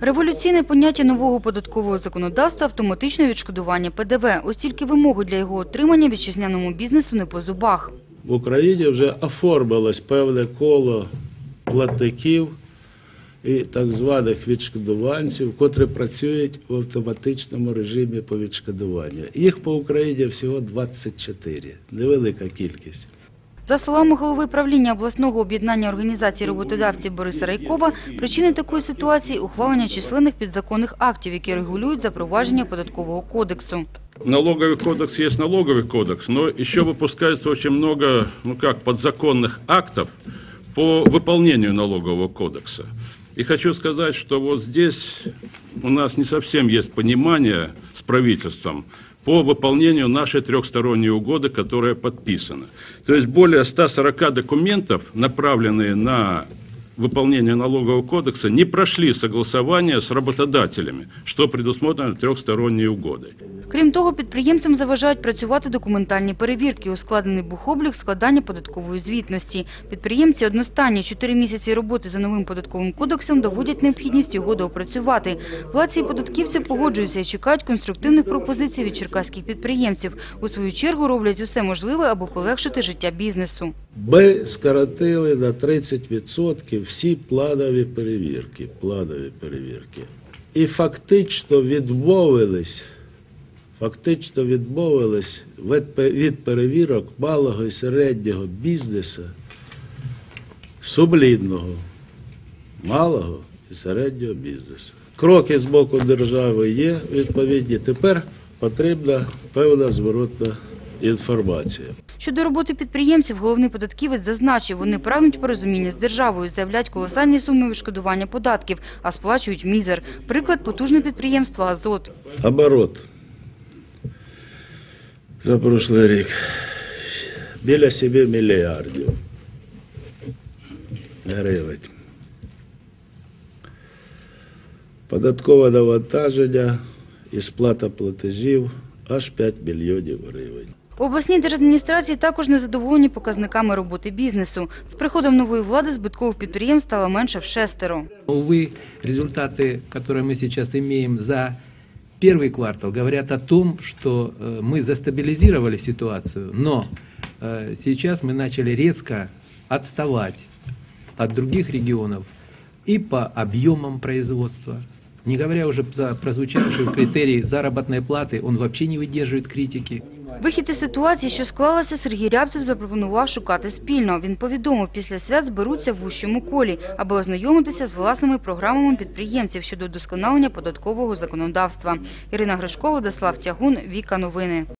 Революційне поняття нового податкового законодавства – автоматичне відшкодування ПДВ. Ось тільки вимоги для його отримання вітчизняному бізнесу не по зубах. В Україні вже оформилось певне коло платників і так званих відшкодуванців, котрі працюють в автоматичному режимі по відшкодуванню. Їх по Україні всього 24, невелика кількість. За словами голови правління обласного об'єднання організацій роботодавців Бориса Райкова, причини такої ситуації – ухвалення численних підзаконних актів, які регулюють запровадження податкового кодексу. Налоговый кодекс есть налоговый кодекс, но еще выпускается очень много, ну как, подзаконных актов по выполнению налогового кодекса. И хочу сказать, что вот здесь у нас не совсем есть понимание с правительством по выполнению нашей трехсторонней угоды, которая подписана. То есть более 140 документов, направленные на выполнение налогового кодекса, не прошли согласование с работодателями, что предусмотрено трехсторонней угодой. Крім того, підприємцям заважають працювати документальні перевірки, ускладнений бухоблік, складання податкової звітності. Підприємці одностайні чотири місяці роботи за новим податковим кодексом доводять необхідність його доопрацювати. Владці і податківці погоджуються і чекають конструктивних пропозицій від черкаських підприємців. У свою чергу роблять усе можливе, аби полегшити життя бізнесу. Ми скоротили на 30% всі планові перевірки. Планові перевірки. І фактично відмовились, фактично відмовились від перевірок малого і середнього бізнесу, сумлінного, малого і середнього бізнесу. Кроки з боку держави є відповідні. Тепер потрібна певна зворотна інформація. Щодо роботи підприємців, головний податківець зазначив, вони прагнуть порозуміння з державою, заявляють колосальні суми відшкодування податків, а сплачують мізер. Приклад – потужне підприємство «Азот». Оборот за прошлий рік біля 7 мільярдів гривень. Податкове навантаження і сплата платежів аж 5 мільйонів гривень. У обласній держадміністрації також незадоволені показниками роботи бізнесу. З приходом нової влади збиткових підприємств стало менше в шестеро. Увы, результаты, которые мы сейчас имеем за первый квартал, говорят о том, что э, мы застабилизировали ситуацию, но э, сейчас мы начали резко отставать от других регионов и по объемам производства. Не говоря уже за прозвучавший критерий заработной платы, он вообще не выдерживает критики. Вихід із ситуації, що склалася, Сергій Рябцев запропонував шукати спільно. Він повідомив, після свят зберуться в вущому колі, аби ознайомитися з власними програмами підприємців щодо удосконалення податкового законодавства. Ірина Гришко, Владислав Тягун, Віка Новини.